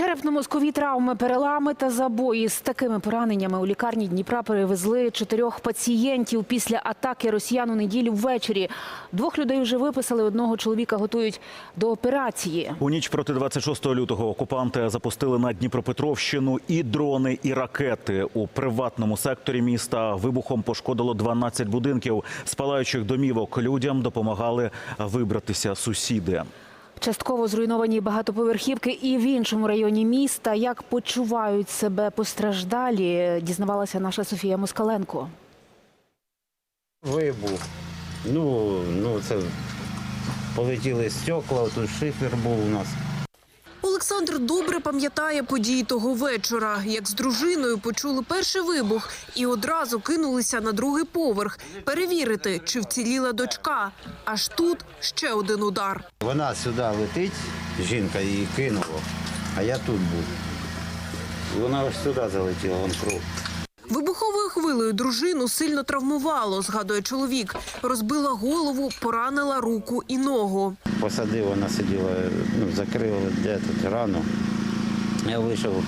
Черепно-мозкові травми, перелами та забої з такими пораненнями у лікарні Дніпра перевезли чотирьох пацієнтів після атаки росіян у неділю ввечері. Двох людей вже виписали, одного чоловіка готують до операції. У ніч проти 26 лютого окупанти запустили на Дніпропетровщину і дрони, і ракети. У приватному секторі міста вибухом пошкодило 12 будинків. З палаючих домівок людям допомагали вибратися сусіди. Частково зруйновані багатоповерхівки і в іншому районі міста. Як почувають себе постраждалі, дізнавалася наша Софія Москаленко. Вибух. Ну, ну це полетіли стекла, тут шифер був у нас. Олександр добре пам'ятає події того вечора, як з дружиною почули перший вибух і одразу кинулися на другий поверх перевірити, чи вціліла дочка. Аж тут ще один удар. Вона сюди летить, жінка її кинула, а я тут був. Вона ось сюди залетіла, вон кров. Вибуховою хвилею дружину сильно травмувало, згадує чоловік. Розбила голову, поранила руку і ногу. Посадив, вона сиділа, ну, закрила де тут рану. Я вийшов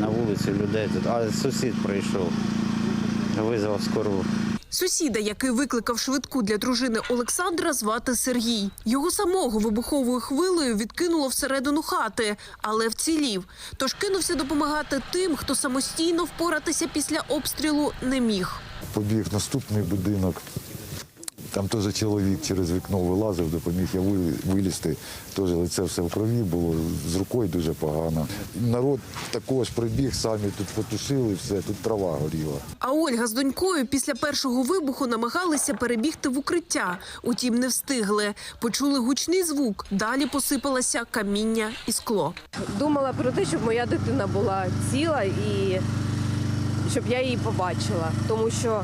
на вулицю людей тут, а сусід прийшов, визвав скору. Сусіда, який викликав швидку для дружини Олександра, звати Сергій. Його самого вибуховою хвилею відкинуло всередину хати, але вцілів. Тож кинувся допомагати тим, хто самостійно впоратися після обстрілу не міг. побіг наступний будинок. Там теж чоловік через вікно вилазив, допоміг я вилізти. Теж лице все в крові було, з рукою дуже погано. Народ також прибіг, самі тут потушили все, тут трава горіла. А Ольга з донькою після першого вибуху намагалися перебігти в укриття. Утім, не встигли. Почули гучний звук. Далі посипалося каміння і скло. думала про те, щоб моя дитина була ціла і щоб я її побачила. Тому що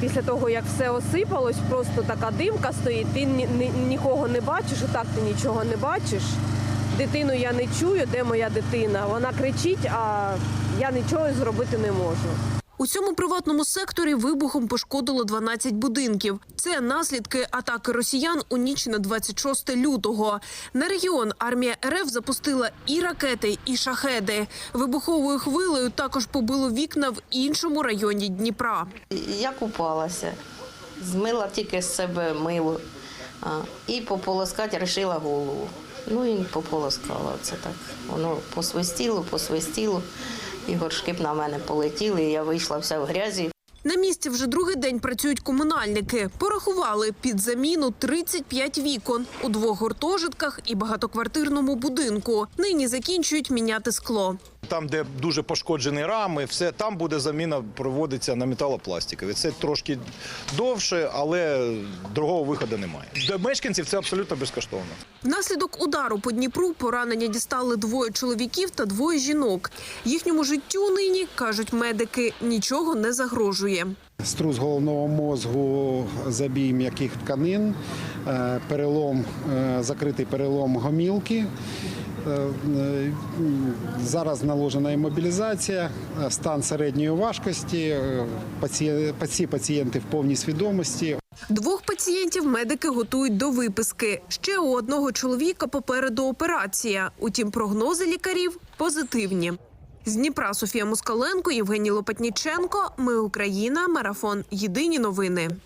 після того, як все осипалось, просто така димка стоїть, ти ні, ні- нікого не бачиш, і так ти нічого не бачиш. Дитину я не чую, де моя дитина. Вона кричить, а я нічого зробити не можу. У цьому приватному секторі вибухом пошкодило 12 будинків. Це наслідки атаки росіян у ніч на 26 лютого. На регіон армія РФ запустила і ракети, і шахеди. Вибуховою хвилею також побило вікна в іншому районі Дніпра. Я купалася, змила тільки з себе мило і пополоскати вирішила голову. Ну і пополоскала це так. Воно посвистіло, посвистіло, і горшки б на мене полетіли, і я вийшла вся в грязі. На місці вже другий день працюють комунальники. Порахували під заміну 35 вікон у двох гуртожитках і багатоквартирному будинку. Нині закінчують міняти скло. Там, де дуже пошкоджені рами, все там буде заміна проводиться на металопластикові. Це трошки довше, але другого виходу немає. Для мешканців це абсолютно безкоштовно. Внаслідок удару по Дніпру поранення дістали двоє чоловіків та двоє жінок. Їхньому життю нині кажуть медики нічого не загрожує. Струс головного мозку, забій м'яких тканин, е, перелом, е, закритий перелом гомілки. Е, е, Зараз наложена імобілізація, е, стан середньої важкості, всі пацієнти в повній свідомості. Двох пацієнтів медики готують до виписки. Ще у одного чоловіка попереду операція. Утім, прогнози лікарів позитивні. З Дніпра Софія Москаленко, Євгеній Лопатніченко. Ми Україна. Марафон. Єдині новини.